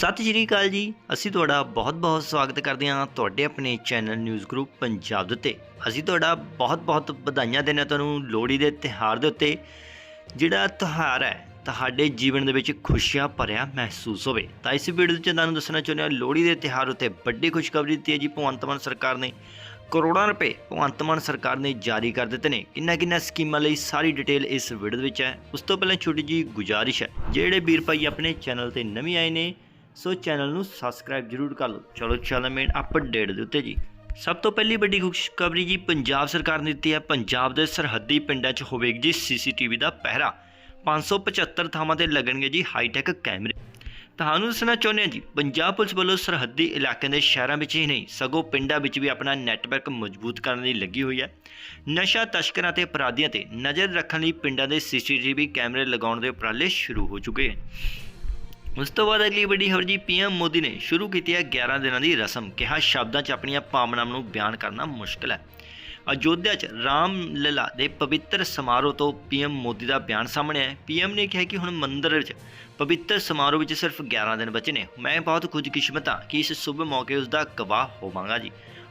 ਸਤਿ ਸ਼੍ਰੀ ਅਕਾਲ ਜੀ। ਅਸੀਂ ਤੁਹਾਡਾ ਬਹੁਤ-ਬਹੁਤ ਸਵਾਗਤ ਕਰਦੇ ਹਾਂ ਤੁਹਾਡੇ ਆਪਣੇ ਚੈਨਲ ਨਿਊਜ਼ ਗਰੁੱਪ ਪੰਜਾਬ ਦੇ ਉੱਤੇ। ਅਸੀਂ ਤੁਹਾਡਾ ਬਹੁਤ-ਬਹੁਤ ਵਧਾਈਆਂ ਦਿੰਦੇ ਹਾਂ ਤੁਹਾਨੂੰ ਲੋਹੜੀ ਦੇ ਤਿਉਹਾਰ ਦੇ ਉੱਤੇ। ਜਿਹੜਾ ਤਿਉਹਾਰ ਹੈ, ਤੁਹਾਡੇ ਜੀਵਨ ਦੇ ਵਿੱਚ ਖੁਸ਼ੀਆਂ ਭਰਿਆ ਮਹਿਸੂਸ ਹੋਵੇ। ਤਾਂ ਇਸ ਵੀਡੀਓ ਵਿੱਚ ਤੁਹਾਨੂੰ ਦੱਸਣਾ ਚਾਹੁੰਦੇ ਹਾਂ, ਲੋਹੜੀ ਦੇ ਤਿਉਹਾਰ ਉੱਤੇ ਵੱਡੀ ਖੁਸ਼ਖਬਰੀ ਦਿੱਤੀ ਹੈ ਜੀ। ਭਗਵੰਤ ਮਾਨ ਸਰਕਾਰ ਨੇ ਕਰੋੜਾਂ ਰੁਪਏ ਭਗਵੰਤ ਮਾਨ ਸਰਕਾਰ ਨੇ ਜਾਰੀ ਕਰ ਦਿੱਤੇ ਨੇ। ਕਿੰਨਾ ਕਿੰਨਾ ਸਕੀਮਾਂ ਲਈ ਸਾਰੀ ਡਿਟੇਲ ਇਸ ਵੀਡੀਓ ਦੇ ਵਿੱਚ ਹੈ। ਉਸ ਤੋਂ ਪਹਿਲਾਂ ਛੋਟੀ ਜੀ ਗੁਜਾਰਿਸ਼ ਹੈ। ਜਿਹੜੇ ਵੀਰ ਭਾਈ ਆਪਣੇ ਚੈਨਲ ਤੇ ਨਵੇਂ ਆਏ ਨੇ ਸੋ ਚੈਨਲ ਨੂੰ ਸਬਸਕ੍ਰਾਈਬ ਜਰੂਰ ਕਰ ਲਓ। ਚਲੋ ਚੱਲਦੇ ਮੇਨ ਅਪਡੇਟ ਦੇ ਉੱਤੇ ਜੀ। ਸਭ ਤੋਂ ਪਹਿਲੀ ਵੱਡੀ ਖੁਸ਼ਖਬਰੀ ਜੀ, ਪੰਜਾਬ ਸਰਕਾਰ ਨੇ ਦਿੱਤੀ ਹੈ। ਪੰਜਾਬ ਦੇ ਸਰਹੱਦੀ ਪਿੰਡਾਂ 'ਚ ਹੋਵੇਗੀ ਜੀ ਸੀਸੀਟੀਵੀ ਦਾ ਪਹਿਰਾ। 575 ਥਾਵਾਂ ਤੇ ਲੱਗਣਗੇ ਜੀ ਹਾਈਟੈਕ ਕੈਮਰੇ। ਤੁਹਾਨੂੰ ਦੱਸਣਾ ਚਾਹੁੰਦੇ ਹਾਂ ਜੀ, ਪੰਜਾਬ ਪੁਲਿਸ ਵੱਲੋਂ ਸਰਹੱਦੀ ਇਲਾਕਿਆਂ ਦੇ ਸ਼ਹਿਰਾਂ ਵਿੱਚ ਹੀ ਨਹੀਂ, ਸਗੋਂ ਪਿੰਡਾਂ ਵਿੱਚ ਵੀ ਆਪਣਾ ਨੈਟਵਰਕ ਮਜ਼ਬੂਤ ਕਰਨ ਲਈ ਲੱਗੀ ਹੋਈ ਹੈ। ਨਸ਼ਾ ਤਸਕਰਾਂ ਤੇ ਅਪਰਾਧੀਆਂ ਤੇ ਨਜ਼ਰ ਰੱਖਣ ਲਈ ਪਿੰਡਾਂ ਦੇ ਸੀਸੀਟੀਵੀ ਕੈਮਰੇ ਲਗਾਉਣ ਦੇ ਉਪਰਾਲੇ ਸ਼ੁਰੂ ਹੋ ਚੁੱਕੇ ਹਨ। ਉਸ ਤੋਂ ਬਾਅਦ ਅਗਲੀ ਵੱਡੀ ਖਬਰ ਜੀ, ਪੀਐਮ ਮੋਦੀ ਨੇ ਸ਼ੁਰੂ ਕੀਤੀ ਹੈ 11 ਦਿਨਾਂ ਦੀ ਰਸਮ। ਕਿਹਾ ਸ਼ਬਦਾਂ 'ਚ ਆਪਣੀਆਂ ਭਾਵਨਾਵਾਂ ਨੂੰ ਬਿਆਨ ਕਰਨਾ ਮੁਸ਼ਕਲ ਹੈ। ਅਯੋਧਿਆ 'ਚ ਰਾਮ ਲੀਲਾ ਦੇ ਪਵਿੱਤਰ ਸਮਾਰੋਹ ਤੋਂ ਪੀਐਮ ਮੋਦੀ ਦਾ ਬਿਆਨ ਸਾਹਮਣੇ ਆਇਆ। ਪੀਐਮ ਨੇ ਕਿਹਾ ਕਿ ਹੁਣ ਮੰਦਰ ਵਿੱਚ ਪਵਿੱਤਰ ਸਮਾਰੋਹ ਵਿੱਚ ਸਿਰਫ 11 ਦਿਨ ਬਚੇ ਨੇ। ਮੈਂ ਬਹੁਤ ਖੁਸ਼ਕਿਸਮਤ ਹਾਂ ਕਿ ਇਸ ਸ਼ੁਭ ਮੌਕੇ ਉਸ ਦਾ ਗਵਾਹ ਹੋਵਾਂਗਾ ਜੀ।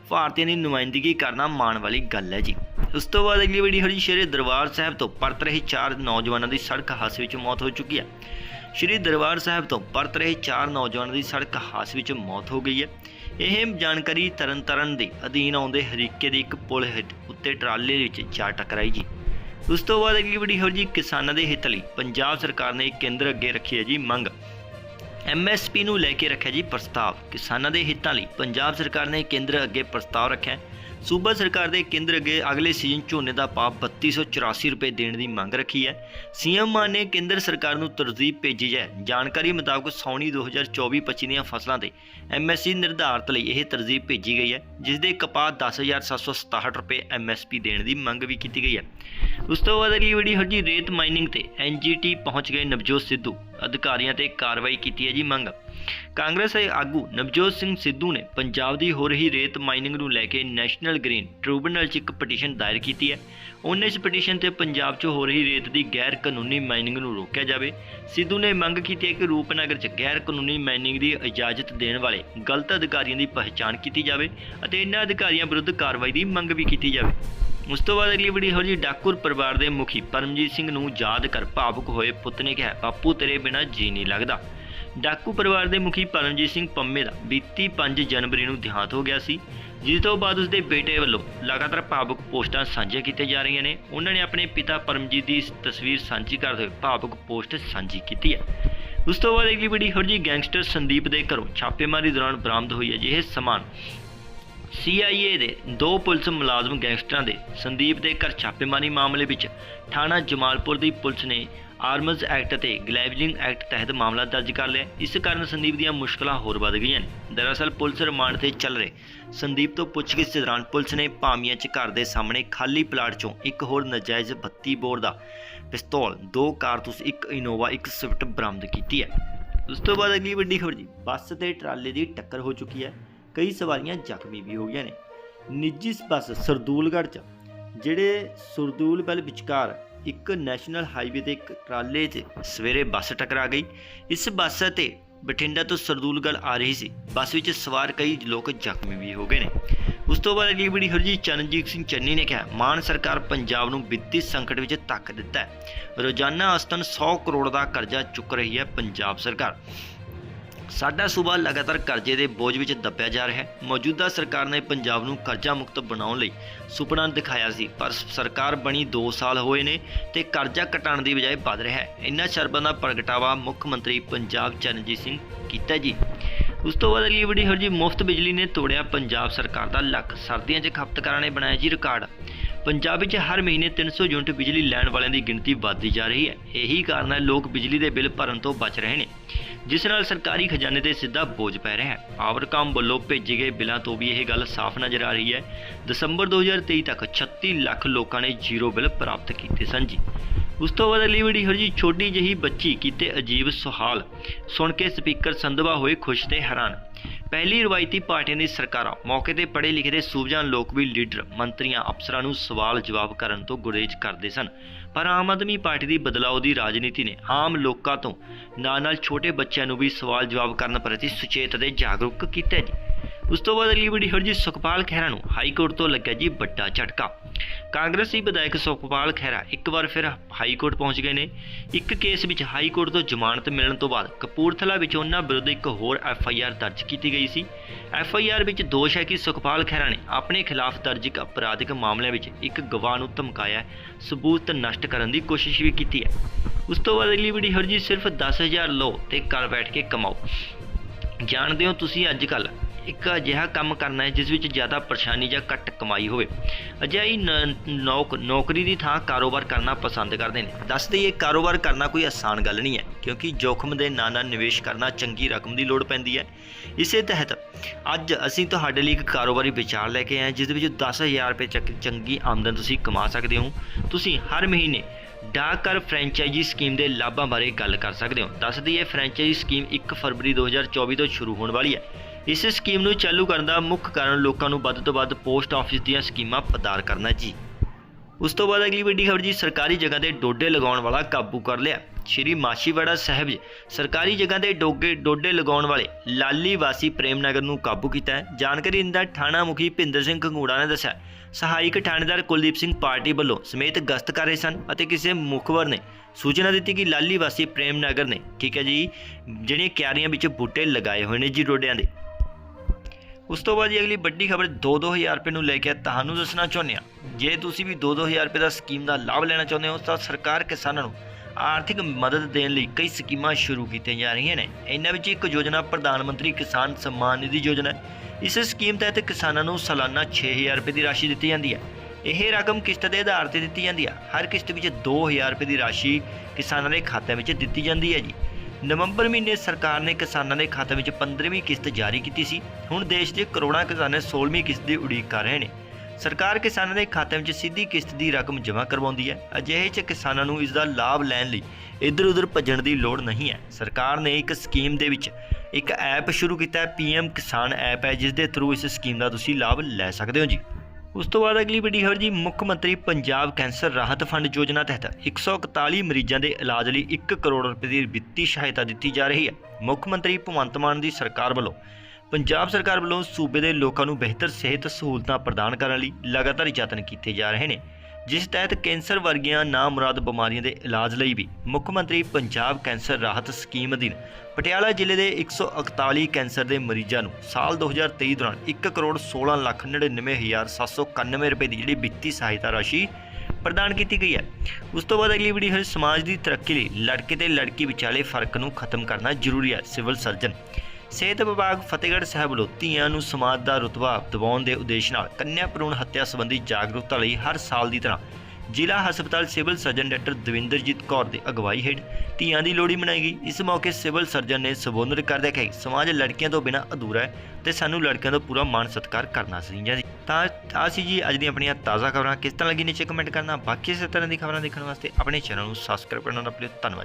ਭਾਰਤੀਆਂ ਦੀ ਨੁਮਾਇੰਦਗੀ ਕਰਨਾ ਮਾਣ ਵਾਲੀ ਗੱਲ ਹੈ ਜੀ। ਉਸ ਤੋਂ ਬਾਅਦ ਅਗਲੀ ਵੀਡੀਓ ਹਰੀ ਸ਼ੇਰੇ ਦਰਬਾਰ ਸਾਹਿਬ ਤੋਂ ਪਰਤ ਰਹੇ ਚਾਰ ਨੌਜਵਾਨਾਂ ਦੀ ਸੜਕ ਹਾਦਸੇ ਵਿੱਚ ਮੌਤ ਹੋ ਚੁੱਕੀ ਹੈ। ਸ਼੍ਰੀ ਦਰਬਾਰ ਸਾਹਿਬ ਤੋਂ ਪਰਤ ਰਹੇ ਚਾਰ ਨੌਜਵਾਨਾਂ ਦੀ ਸੜਕ ਹਾਦਸੇ ਵਿੱਚ ਮੌਤ ਹੋ ਗਈ ਹੈ। ਇਹ ਜਾਣਕਾਰੀ ਤਰਨਤਾਰਨ ਦੇ ਅਧੀਨ ਆਉਂਦੇ ਹਰੀਕੇ ਦੇ ਇੱਕ ਪੁਲ ਹੇਠ ਉੱਤੇ ਟਰਾਲੇ ਵਿੱਚ ਜਾ ਟਕਰਾਈ ਜੀ। ਉਸ ਤੋਂ ਬਾਅਦ ਅਗਲੀ ਵੱਡੀ ਖਬਰ ਜੀ, ਕਿਸਾਨਾਂ ਦੇ ਹਿੱਤ ਲਈ ਪੰਜਾਬ ਸਰਕਾਰ ਨੇ ਕੇਂਦਰ ਅੱਗੇ ਰੱਖੀ ਹੈ ਜੀ ਮੰਗ। ਐਮਐਸਪੀ ਨੂੰ ਲੈ ਕੇ ਰੱਖਿਆ ਜੀ ਪ੍ਰਸਤਾਵ। ਕਿਸਾਨਾਂ ਦੇ ਹਿੱਤਾਂ ਲਈ ਪੰਜਾਬ ਸਰਕਾਰ ਨੇ ਕੇਂਦਰ ਅੱਗੇ ਪ੍ਰਸਤਾਵ ਰੱਖਿਆ ਹੈ। ਸੂਬਾ ਸਰਕਾਰ ਦੇ ਕੇਂਦਰ ਅੱਗੇ ਅਗਲੇ ਸੀਜ਼ਨ ਝੋਨੇ ਦਾ ਭਾਅ 3284 ਰੁਪਏ ਦੇਣ ਦੀ ਮੰਗ ਰੱਖੀ ਹੈ। ਸੀਐਮ ਮਾਨ ਨੇ ਕੇਂਦਰ ਸਰਕਾਰ ਨੂੰ ਤਰਜੀਬ ਭੇਜੀ ਹੈ। ਜਾਣਕਾਰੀ ਮੁਤਾਬਕ ਸੌਣੀ 2024-25 ਦੀਆਂ ਫਸਲਾਂ ਦੇ ਐਮਐਸਪੀ ਨਿਰਧਾਰਤ ਲਈ ਇਹ ਤਰਜੀਹ ਭੇਜੀ ਗਈ ਹੈ ਜਿਸ ਦੇ ਕਪਾਹ 10767 ਰੁਪਏ ਐਮਐਸਪੀ ਦੇਣ ਦੀ ਮੰਗ ਵੀ ਕੀਤੀ ਗਈ ਹੈ। ਉਸ ਤੋਂ ਬਾਅਦ ਅਗਲੀ ਵੀਡੀਓ ਹਰਜੀ ਰੇਤ ਮਾਈਨਿੰਗ ਤੇ ਐਨਜੀਟੀ ਪਹੁੰਚ ਗਏ ਨਵਜੋਤ ਸਿੱਧੂ। ਅਧਿਕਾਰੀਆਂ ਤੇ ਕਾਰਵਾਈ ਕੀਤੀ ਹੈ ਜੀ ਮੰਗ। ਕਾਂਗਰਸ ਦੇ ਆਗੂ ਨਵਜੋਤ ਸਿੰਘ ਸਿੱਧੂ ਨੇ ਪੰਜਾਬ ਦੀ ਹੋ ਰਹੀ ਰੇਤ ਮਾਈਨਿੰਗ ਨੂੰ ਲੈ ਕੇ ਨੈਸ਼ਨਲ ਗ੍ਰੀਨ ਟ੍ਰਿਬਿਊਨਲ 'ਚ ਇੱਕ ਪਟੀਸ਼ਨ ਦਾਇਰ ਕੀਤੀ ਹੈ। ਉਹਨੇ ਇਸ ਪਟੀਸ਼ਨ ਤੇ ਪੰਜਾਬ 'ਚ ਹੋ ਰਹੀ ਰੇਤ ਦੀ ਗੈਰ ਕਾਨੂੰਨੀ ਮਾਈਨਿੰਗ ਨੂੰ ਰੋਕਿਆ ਜਾਵੇ। ਸਿੱਧੂ ਨੇ ਮੰਗ ਕੀਤੀ ਹੈ ਕਿ ਰੂਪਨਗਰ 'ਚ ਗੈਰ ਕਾਨੂੰਨੀ ਮਾਈਨਿੰਗ ਦੀ ਇਜਾਜ਼ਤ ਦੇਣ ਵਾਲੇ ਗਲਤ ਅਧਿਕਾਰੀਆਂ ਦੀ ਪਹਿਚਾਣ ਕੀਤੀ ਜਾਵੇ ਅਤੇ ਇਹਨਾਂ ਅਧਿਕਾਰੀਆਂ ਵਿਰੁੱਧ ਕਾਰਵਾਈ ਦੀ ਮੰਗ ਵੀ ਕੀਤੀ ਜਾਵੇ। ਉਸ ਤੋਂ ਬਾਅਦ ਅਗਲੀ ਵੀਡੀਓ ਹੋ ਜੀ, ਡਾਕੁਰ ਪਰਿਵਾਰ ਦੇ ਮੁਖੀ ਪਰਮਜੀਤ ਸਿੰਘ ਨੂੰ ਯਾਦ ਕਰ ਭਾਵੁਕ ਹੋਏ ਪੁੱਤ ਨੇ ਕਿਹਾ, ਬਾਪੂ, ਤੇਰੇ ਬਿਨਾ ਜੀ ਨਹੀਂ ਲੱਗਦਾ। ਡਾਕੂ ਪਰਿਵਾਰ ਦੇ ਮੁਖੀ ਪਰਮਜੀਤ ਸਿੰਘ ਪੰਮੇ ਦਾ ਬੀਤੀ 5 ਜਨਵਰੀ ਨੂੰ ਦੇਹਾਂਤ ਹੋ ਗਿਆ ਸੀ, ਜਿਸ ਤੋਂ ਬਾਅਦ ਉਸਦੇ ਬੇਟੇ ਵੱਲੋਂ ਲਗਾਤਾਰ ਭਾਵੁਕ ਪੋਸਟਾਂ ਸਾਂਝੀਆਂ ਕੀਤੀਆਂ ਜਾ ਰਹੀਆਂ ਨੇ। ਉਹਨਾਂ ਨੇ ਆਪਣੇ ਪਿਤਾ ਪਰਮਜੀਤ ਦੀ ਤਸਵੀਰ ਸਾਂਝੀ ਕਰਦੇ ਹੋਏ ਭਾਵੁਕ ਪੋਸਟ ਸਾਂਝੀ ਕੀਤੀ ਹੈ। ਉਸ ਤੋਂ ਬਾਅਦ ਅਗਲੀ ਵੀਡੀਓ ਹੋ ਜੀ ਗੈਂਗਸਟਰ ਸੰਦੀਪ ਦੇ ਘਰੋਂ ਛਾਪੇਮਾਰੀ ਦੌਰਾਨ ਬਰਾਮਦ ਹੋਈ ਅਜਿਹੇ ਸਮਾਨ CIA ਦੇ ਦੋ ਪੁਲਿਸ ਮੁਲਾਜ਼ਮ ਗੈਂਗਸਟਰਾਂ ਦੇ ਸੰਦੀਪ ਦੇ ਘਰ ਛਾਪੇਮਾਰੀ ਮਾਮਲੇ ਵਿੱਚ ਥਾਣਾ ਜਮਾਲਪੁਰ ਦੀ ਪੁਲਿਸ ਨੇ ਆਰਮਜ਼ ਐਕਟ ਅਤੇ ਗਲੈਵਲਿੰਗ ਐਕਟ ਤਹਿਤ ਮਾਮਲਾ ਦਰਜ ਕਰ ਲਿਆ। ਇਸ ਕਾਰਨ ਸੰਦੀਪ ਦੀਆਂ ਮੁਸ਼ਕਲਾਂ ਹੋਰ ਵੱਧ ਗਈਆਂ ਨੇ। ਦਰਅਸਲ ਪੁਲਿਸ ਰਿਮਾਂਡ ਤੇ ਚੱਲ ਰਹੇ। ਸੰਦੀਪ ਤੋਂ ਪੁੱਛਗਿੱਛ ਦੌਰਾਨ ਪੁਲਿਸ ਨੇ ਭਾਮੀਆਂ 'ਚ ਘਰ ਦੇ ਸਾਹਮਣੇ ਖਾਲੀ ਪਲਾਟ 'ਚੋਂ ਇੱਕ ਹੋਰ ਨਜਾਇਜ਼ 32 ਬੋਰ ਦਾ ਪਿਸਤੌਲ, ਦੋ ਕਾਰਤੂਸ, ਇੱਕ ਇਨੋਵਾ, ਇੱਕ ਸਵਿਫਟ ਬਰਾਮਦ ਕੀਤੀ ਹੈ। ਉਸ ਤੋਂ ਬਾਅਦ ਅਗਲੀ ਵੱਡੀ ਖਬਰ ਜੀ, ਬੱਸ ਤੇ ਟਰਾਲੇ ਦੀ ਟੱਕਰ ਹੋ ਚੁੱਕੀ ਹੈ। ਕਈ ਸਵਾਰੀਆਂ ਜ਼ਖਮੀ ਵੀ ਹੋ ਗਈਆਂ ਨੇ। ਨਿੱਜੀ ਬੱਸ ਸਰਦੂਲਗੜ੍ਹ 'ਚ ਜਿਹੜੇ ਸਰਦੂਲ ਪਹਿਲ ਵਿਚਕਾਰ ਇੱਕ ਨੈਸ਼ਨਲ ਹਾਈਵੇ ਤੇ ਇੱਕ ਟਰਾਲੇ 'ਚ ਸਵੇਰੇ ਬੱਸ ਟਕਰਾ ਗਈ। ਇਸ ਬੱਸ ਤੇ ਬਠਿੰਡਾ ਤੋਂ ਸਰਦੂਲਗੜ੍ਹ ਆ ਰਹੀ ਸੀ। ਬੱਸ ਵਿੱਚ ਸਵਾਰ ਕਈ ਲੋਕ ਜ਼ਖਮੀ ਵੀ ਹੋ ਗਏ ਨੇ। ਉਸ ਤੋਂ ਬਾਅਦ ਅਗਲੀ ਬੜੀ ਹਰਜੀ ਚਰਨਜੀਤ ਸਿੰਘ ਚੰਨੀ ਨੇ ਕਿਹਾ, ਮਾਨ ਸਰਕਾਰ ਪੰਜਾਬ ਨੂੰ ਵਿੱਤੀ ਸੰਕਟ ਵਿੱਚ ਧੱਕ ਦਿੱਤਾ ਹੈ। ਰੋਜ਼ਾਨਾ ਅਸਤਨ 100 ਕਰੋੜ ਦਾ ਕਰਜ਼ਾ ਚੁੱਕ ਰਹੀ ਹੈ ਪੰਜਾਬ ਸਰਕਾਰ। ਸਾਡਾ ਸੂਬਾ ਲਗਾਤਾਰ ਕਰਜ਼ੇ ਦੇ ਬੋਝ ਵਿੱਚ ਦੱਬਿਆ ਜਾ ਰਿਹਾ ਹੈ। ਮੌਜੂਦਾ ਸਰਕਾਰ ਨੇ ਪੰਜਾਬ ਨੂੰ ਕਰਜ਼ਾ ਮੁਕਤ ਬਣਾਉਣ ਲਈ ਸੁਪਨਾ ਦਿਖਾਇਆ ਸੀ, ਪਰ ਸਰਕਾਰ ਬਣੀ 2 ਸਾਲ ਹੋਏ ਨੇ ਤੇ ਕਰਜ਼ਾ ਘਟਾਉਣ ਦੀ ਬਜਾਏ ਵੱਧ ਰਿਹਾ ਹੈ। ਇੰਨਾ ਸ਼ਰਬਾਂ ਦਾ ਪ੍ਰਗਟਾਵਾ ਮੁੱਖ ਮੰਤਰੀ ਪੰਜਾਬ ਚਰਨਜੀਤ ਸਿੰਘ ਕੀਤਾ ਜੀ। ਉਸ ਤੋਂ ਬਾਅਦ ਅਗਲੀ ਵੱਡੀ ਖਬਰ ਜੀ, ਮੁਫਤ ਬਿਜਲੀ ਨੇ ਤੋੜਿਆ ਪੰਜਾਬ ਸਰਕਾਰ ਦਾ ਲੱਕ। ਸਰਦੀਆਂ 'ਚ ਖਪਤਕਾਰਾਂ ਨੇ ਬਣਾਇਆ ਜੀ ਰਿਕਾਰਡ। ਪੰਜਾਬ ਵਿੱਚ ਹਰ ਮਹੀਨੇ 300 ਯੂਨਿਟ ਬਿਜਲੀ ਲੈਣ ਵਾਲਿਆਂ ਦੀ ਗਿਣਤੀ ਵੱਧਦੀ ਜਾ ਰਹੀ ਹੈ। ਇਹੀ ਕਾਰਨ ਹੈ ਲੋਕ ਬਿਜਲੀ ਦੇ ਬਿੱਲ ਭਰਨ ਤੋਂ ਬਚ ਰਹੇ ਨੇ। ਜਿਸ ਨਾਲ ਸਰਕਾਰੀ ਖਜ਼ਾਨੇ ਤੇ ਸਿੱਧਾ ਬੋਝ ਪੈ ਰਿਹਾ ਹੈ। ਪਾਵਰਕਾਮ ਵੱਲੋਂ ਭੇਜੇ ਗਏ ਬਿੱਲਾਂ ਤੋਂ ਵੀ ਇਹ ਗੱਲ ਸਾਫ਼ ਨਜ਼ਰ ਆ ਰਹੀ ਹੈ। ਦਸੰਬਰ 2023 ਤੱਕ 36 ਲੱਖ ਲੋਕਾਂ ਨੇ ਜ਼ੀਰੋ ਬਿੱਲ ਪ੍ਰਾਪਤ ਕੀਤੇ ਸਨ ਜੀ। ਉਸ ਤੋਂ ਬਾਅਦ ਅਗਲੀ ਵੀਡੀਓ ਜੀ ਛੋਟੀ ਜਿਹੀ ਬੱਚੀ ਕੀਤੇ ਅਜੀਬ ਸੁਹਾਲ। ਸੁਣ ਕੇ ਸਪੀਕਰ ਸੰਧਵਾ ਹੋਏ ਖੁਸ਼ ਤੇ ਹੈਰਾਨ। ਪਹਿਲੀ ਰਵਾਇਤੀ ਪਾਰਟੀਆਂ ਦੀ ਸਰਕਾਰਾਂ, ਮੌਕੇ ਤੇ ਪੜ੍ਹੇ ਲਿਖੇ ਦੇ ਸੂਝਵਾਨ ਲੋਕ ਵੀ ਲੀਡਰ, ਮੰਤਰੀਆਂ, ਅਫਸਰਾਂ ਨੂੰ ਸਵਾਲ ਜਵਾਬ ਕਰਨ ਤੋਂ ਗੁਰੇਜ਼ ਕਰਦੇ ਸਨ। ਪਰ ਆਮ ਆਦਮੀ ਪਾਰਟੀ ਦੀ ਬਦਲਾਅ ਦੀ ਰਾਜਨੀਤੀ ਨੇ ਆਮ ਲੋਕਾਂ ਤੋਂ ਨਾਲ ਨਾਲ ਛੋਟੇ ਬੱਚਿਆਂ ਨੂੰ ਵੀ ਸਵਾਲ ਜਵਾਬ ਕਰਨ ਪ੍ਰਤੀ ਸੁਚੇਤ ਅਤੇ ਜਾਗਰੂਕ ਕੀਤਾ ਜੀ। ਉਸ ਤੋਂ ਬਾਅਦ ਅਗਲੀ ਵੀਡੀਓ ਹਰ ਜੀ ਸੁਖਪਾਲ ਖਹਿਰਾ ਨੂੰ ਹਾਈ ਕੋਰਟ ਤੋਂ ਲੱਗਿਆ ਜੀ ਵੱਡਾ ਝਟਕਾ। ਕਾਂਗਰਸੀ ਵਿਧਾਇਕ ਸੁਖਪਾਲ ਖਹਿਰਾ ਇੱਕ ਵਾਰ ਫਿਰ ਹਾਈ ਕੋਰਟ ਪਹੁੰਚ ਗਏ ਨੇ। ਇੱਕ ਕੇਸ ਵਿੱਚ ਹਾਈ ਕੋਰਟ ਤੋਂ ਜ਼ਮਾਨਤ ਮਿਲਣ ਤੋਂ ਬਾਅਦ ਕਪੂਰਥਲਾ ਵਿੱਚ ਉਹਨਾਂ ਵਿਰੁੱਧ ਇੱਕ ਹੋਰ ਐਫ ਆਈ ਆਰ ਦਰਜ ਕੀਤੀ ਗਈ ਸੀ। ਐਫ ਆਈ ਆਰ ਵਿੱਚ ਦੋਸ਼ ਹੈ ਕਿ ਸੁਖਪਾਲ ਖਹਿਰਾ ਨੇ ਆਪਣੇ ਖਿਲਾਫ ਦਰਜ ਇੱਕ ਅਪਰਾਧਿਕ ਮਾਮਲੇ ਵਿੱਚ ਇੱਕ ਗਵਾਹ ਨੂੰ ਧਮਕਾਇਆ, ਸਬੂਤ ਨਸ਼ਟ ਕਰਨ ਦੀ ਕੋਸ਼ਿਸ਼ ਵੀ ਕੀਤੀ ਹੈ। ਉਸ ਤੋਂ ਬਾਅਦ ਅਗਲੀ ਵੀਡੀਓ ਹਰਜੀ ਸਿਰਫ 10000 ਲਓ ਤੇ ਘਰ ਬੈਠ ਕੇ ਕਮਾਓ। ਜਾਣਦੇ ਹੋ ਤੁਸੀਂ ਅੱਜ ਕੱਲ੍ਹ ਇੱਕ ਅਜਿਹਾ ਕੰਮ ਕਰਨਾ ਹੈ ਜਿਸ ਵਿੱਚ ਜ਼ਿਆਦਾ ਪਰੇਸ਼ਾਨੀ ਜਾਂ ਘੱਟ ਕਮਾਈ ਹੋਵੇ। ਅਜਿਹੀ ਨ- ਨੌਕ, ਨੌਕਰੀ ਦੀ ਥਾਂ ਕਾਰੋਬਾਰ ਕਰਨਾ ਪਸੰਦ ਕਰਦੇ ਨੇ। ਦੱਸ ਦਈਏ ਕਾਰੋਬਾਰ ਕਰਨਾ ਕੋਈ ਆਸਾਨ ਗੱਲ ਨਹੀਂ ਹੈ, ਕਿਉਂਕਿ ਜੋਖਮ ਦੇ ਨਾਲ ਨਾਲ ਨਿਵੇਸ਼ ਕਰਨਾ ਚੰਗੀ ਰਕਮ ਦੀ ਲੋੜ ਪੈਂਦੀ ਹੈ। ਇਸੇ ਤਹਿਤ ਅੱਜ ਅਸੀਂ ਤੁਹਾਡੇ ਲਈ ਇੱਕ ਕਾਰੋਬਾਰੀ ਵਿਚਾਰ ਲੈ ਕੇ ਆਏ, ਜਿਸ ਦੇ ਵਿੱਚ 10000 ਰੁਪਏ ਚੰਗੀ ਆਮਦਨ ਤੁਸੀਂ ਕਮਾ ਸਕਦੇ ਹੋ। ਤੁਸੀਂ ਹਰ ਮਹੀਨੇ ਡਾਕਰ ਫਰੈਂਚਾਈਜ਼ੀ ਸਕੀਮ ਦੇ ਲਾਭਾਂ ਬਾਰੇ ਗੱਲ ਕਰ ਸਕਦੇ ਹੋ। ਦੱਸ ਦਈਏ ਫਰੈਂਚਾਈਜ਼ੀ ਸਕੀਮ 1 ਫਰਵਰੀ 2024 ਤੋਂ ਸ਼ੁਰੂ ਹੋਣ ਵਾਲੀ ਹੈ। ਇਸ ਸਕੀਮ ਨੂੰ ਚਾਲੂ ਕਰਨ ਦਾ ਮੁੱਖ ਕਾਰਨ ਲੋਕਾਂ ਨੂੰ ਵੱਧ ਤੋਂ ਵੱਧ ਪੋਸਟ ਆਫਿਸ ਦੀਆਂ ਸਕੀਮਾਂ ਪ੍ਰਦਾਨ ਕਰਨਾ ਜੀ। ਉਸ ਤੋਂ ਬਾਅਦ ਅਗਲੀ ਵੱਡੀ ਖਬਰ ਜੀ, ਸਰਕਾਰੀ ਜਗ੍ਹਾ ਤੇ ਡੋਡੇ ਲਗਾਉਣ ਵਾਲਾ ਕਾਬੂ ਕਰ ਲਿਆ। ਸ਼੍ਰੀ ਮਾਛੀਵਾੜਾ ਸਾਹਿਬ 'ਚ ਸਰਕਾਰੀ ਜਗ੍ਹਾ ਤੇ ਡੋਗੇ ਡੋਡੇ ਲਗਾਉਣ ਵਾਲੇ ਲਾਲੀ ਵਾਸੀ ਪ੍ਰੇਮ ਨਗਰ ਨੂੰ ਕਾਬੂ ਕੀਤਾ ਹੈ। ਜਾਣਕਾਰੀ ਦਿੰਦਾ ਥਾਣਾ ਮੁਖੀ ਭਿੰਦਰ ਸਿੰਘ ਕੰਗੂੜਾ ਨੇ ਦੱਸਿਆ ਸਹਾਇਕ ਥਾਣੇਦਾਰ ਕੁਲਦੀਪ ਸਿੰਘ ਪਾਰਟੀ ਵੱਲੋਂ ਸਮੇਤ ਗਸ਼ਤ ਕਰ ਰਹੇ ਸਨ ਅਤੇ ਕਿਸੇ ਮੁਖਬਰ ਨੇ ਸੂਚਨਾ ਦਿੱਤੀ ਕਿ ਲਾਲੀ ਵਾਸੀ ਪ੍ਰੇਮ ਨਗਰ ਨੇ, ਠੀਕ ਹੈ ਜੀ, ਜਿਹੜੀਆਂ ਕਿਆਰੀਆਂ ਵਿੱਚ ਬੂਟੇ ਲਗਾਏ ਹੋਏ ਨੇ ਜੀ, ਡੋਡਿਆਂ ਦੇ। ਉਸ ਤੋਂ ਬਾਅਦ ਜੀ ਅਗਲੀ ਵੱਡੀ ਖਬਰ 2-2000 ਰੁਪਏ ਨੂੰ ਲੈ ਕੇ ਤੁਹਾਨੂੰ ਦੱਸਣਾ ਚਾਹੁੰਦੇ ਹਾਂ। ਜੇ ਤੁਸੀਂ ਵੀ 2-2000 ਰੁਪਏ ਦਾ ਸਕੀਮ ਦਾ ਲਾਭ ਲੈਣਾ ਚਾਹੁੰਦੇ ਹੋ, ਤਾਂ ਸਰਕਾਰ ਕਿਸਾਨਾਂ ਨੂੰ ਆਰਥਿਕ ਮਦਦ ਦੇਣ ਲਈ ਕਈ ਸਕੀਮਾਂ ਸ਼ੁਰੂ ਕੀਤੀਆਂ ਜਾ ਰਹੀਆਂ ਨੇ। ਇਹਨਾਂ ਵਿੱਚ ਇੱਕ ਯੋਜਨਾ ਪ੍ਰਧਾਨ ਮੰਤਰੀ ਕਿਸਾਨ ਸਨਮਾਨ ਨਿਧੀ ਯੋਜਨਾ ਇਸ ਸਕੀਮ ਤਹਿਤ ਕਿਸਾਨਾਂ ਨੂੰ ਸਾਲਾਨਾ 6000 ਰੁਪਏ ਦੀ ਰਾਸ਼ੀ ਦਿੱਤੀ ਜਾਂਦੀ ਹੈ। ਇਹ ਰਕਮ ਕਿਸ਼ਤ ਦੇ ਆਧਾਰ ਤੇ ਦਿੱਤੀ ਜਾਂਦੀ ਹੈ। ਹਰ ਕਿਸ਼ਤ ਵਿੱਚ 2000 ਰੁਪਏ ਦੀ ਰਾਸ਼ੀ ਕਿਸਾਨਾਂ ਦੇ ਖਾਤਿਆਂ ਵਿੱਚ ਦਿੱਤੀ ਜਾਂਦੀ ਹੈ ਜੀ। ਨਵੰਬਰ ਮਹੀਨੇ ਸਰਕਾਰ ਨੇ ਕਿਸਾਨਾਂ ਦੇ ਖਾਤੇ ਵਿੱਚ 15ਵੀਂ ਕਿਸ਼ਤ ਜਾਰੀ ਕੀਤੀ ਸੀ। ਹੁਣ ਦੇਸ਼ ਦੇ ਕਰੋੜਾਂ ਕਿਸਾਨ 16ਵੀਂ ਕਿਸ਼ਤ ਦੀ ਉਡੀਕ ਕਰ ਰਹੇ ਨੇ। ਸਰਕਾਰ ਕਿਸਾਨਾਂ ਦੇ ਖਾਤੇ ਵਿੱਚ ਸਿੱਧੀ ਕਿਸ਼ਤ ਦੀ ਰਕਮ ਜਮ੍ਹਾਂ ਕਰਵਾਉਂਦੀ ਹੈ। ਅਜਿਹੇ 'ਚ ਕਿਸਾਨਾਂ ਨੂੰ ਇਸ ਦਾ ਲਾਭ ਲੈਣ ਲਈ ਇੱਧਰ-ਉੱਧਰ ਭੱਜਣ ਦੀ ਲੋੜ ਨਹੀਂ ਹੈ। ਸਰਕਾਰ ਨੇ ਇੱਕ ਸਕੀਮ ਦੇ ਵਿੱਚ ਇੱਕ ਐਪ ਸ਼ੁਰੂ ਕੀਤਾ ਹੈ। ਪੀਐਮ ਕਿਸਾਨ ਐਪ ਹੈ ਜਿਸ ਦੇ ਥਰੂ ਇਸ ਸਕੀਮ ਦਾ ਤੁਸੀਂ ਲਾਭ ਲੈ ਸਕਦੇ ਹੋ ਜੀ। ਉਸ ਤੋਂ ਬਾਅਦ ਅਗਲੀ ਵੱਡੀ ਖਬਰ ਜੀ, ਮੁੱਖ ਮੰਤਰੀ ਪੰਜਾਬ ਕੈਂਸਰ ਰਾਹਤ ਫੰਡ ਯੋਜਨਾ ਤਹਿਤ 141 ਮਰੀਜ਼ਾਂ ਦੇ ਇਲਾਜ ਲਈ 1 ਕਰੋੜ ਰੁਪਏ ਦੀ ਵਿੱਤੀ ਸਹਾਇਤਾ ਦਿੱਤੀ ਜਾ ਰਹੀ ਹੈ। ਮੁੱਖ ਮੰਤਰੀ ਭਗਵੰਤ ਮਾਨ ਦੀ ਸਰਕਾਰ ਵੱਲੋਂ ਪੰਜਾਬ ਸਰਕਾਰ ਵੱਲੋਂ ਸੂਬੇ ਦੇ ਲੋਕਾਂ ਨੂੰ ਬਿਹਤਰ ਸਿਹਤ ਸਹੂਲਤਾਂ ਪ੍ਰਦਾਨ ਕਰਨ ਲਈ ਲਗਾਤਾਰ ਯਤਨ ਕੀਤੇ ਜਾ ਰਹੇ ਨੇ। ਜਿਸ ਤਹਿਤ ਕੈਂਸਰ ਵਰਗੀਆਂ ਨਾਮੁਰਾਦ ਬਿਮਾਰੀਆਂ ਦੇ ਇਲਾਜ ਲਈ ਵੀ ਮੁੱਖ ਮੰਤਰੀ ਪੰਜਾਬ ਕੈਂਸਰ ਰਾਹਤ ਸਕੀਮ ਅਧੀਨ ਪਟਿਆਲਾ ਜ਼ਿਲ੍ਹੇ ਦੇ 141 ਕੈਂਸਰ ਦੇ ਮਰੀਜ਼ਾਂ ਨੂੰ ਸਾਲ 2023 ਦੌਰਾਨ 1 ਕਰੋੜ 16 ਲੱਖ 99791 ਰੁਪਏ ਦੀ ਜਿਹੜੀ ਵਿੱਤੀ ਸਹਾਇਤਾ ਰਾਸ਼ੀ ਪ੍ਰਦਾਨ ਕੀਤੀ ਗਈ ਹੈ। ਉਸ ਤੋਂ ਬਾਅਦ ਅਗਲੀ ਵੀਡੀਓ ਹੈ ਸਮਾਜ ਦੀ ਤਰੱਕੀ ਲਈ ਲੜਕੇ ਤੇ ਲੜਕੀ ਵਿਚਾਲੇ ਫ਼ਰਕ ਨੂੰ ਖਤਮ ਕਰਨਾ ਜ਼ਰੂਰੀ ਹੈ, ਸਿਵਲ ਸਰਜਨ। ਸਿਹਤ ਵਿਭਾਗ ਫਤਿਹਗੜ੍ਹ ਸਾਹਿਬ ਵੱਲੋਂ ਧੀਆਂ ਨੂੰ ਸਮਾਜ ਦਾ ਰੁਤਬਾ ਦਿਵਾਉਣ ਦੇ ਉਦੇਸ਼ ਨਾਲ ਕੰਨਿਆ ਭਰੂਣ ਹੱਤਿਆ ਸੰਬੰਧੀ ਜਾਗਰੂਕਤਾ ਲਈ ਹਰ ਸਾਲ ਦੀ ਤਰ੍ਹਾਂ ਜ਼ਿਲ੍ਹਾ ਹਸਪਤਾਲ civil surgeon doctor Davinderjit Kaur ਦੀ ਅਗਵਾਈ ਹੇਠ ਧੀਆਂ ਦੀ ਲੋਹੜੀ ਮਨਾਈ ਗਈ। ਇਸ ਮੌਕੇ ਸਿਵਲ ਸਰਜਨ ਨੇ ਸੰਬੋਧਨ ਕਰਦਿਆਂ ਕਿਹਾ ਕਿ ਸਮਾਜ ਲੜਕੀਆਂ ਤੋਂ ਬਿਨਾਂ ਅਧੂਰਾ ਹੈ ਤੇ ਸਾਨੂੰ ਲੜਕਿਆਂ ਦਾ ਪੂਰਾ ਮਾਣ ਸਤਿਕਾਰ ਕਰਨਾ ਚਾਹੀਦਾ ਤਾਂ ਆਹ ਸੀ ਜੀ, ਅੱਜ ਦੀਆਂ ਆਪਣੀਆਂ ਤਾਜ਼ਾ ਖਬਰਾਂ ਕਿਸ ਤਰ੍ਹਾਂ ਲੱਗੀ ਨੀਚੇ ਕਮੈਂਟ ਕਰਨਾ। ਬਾਕੀ ਇਸੇ ਤਰ੍ਹਾਂ ਦੀ ਖਬਰਾਂ ਦੇਖਣ ਵਾਸਤੇ ਆਪਣੇ ਚੈਨਲ ਨੂੰ ਸਬਸਕ੍ਰਾਈਬ ਕਰਨਾ ਨਾ ਭੁੱਲਿਓ। ਧੰਨਵਾਦ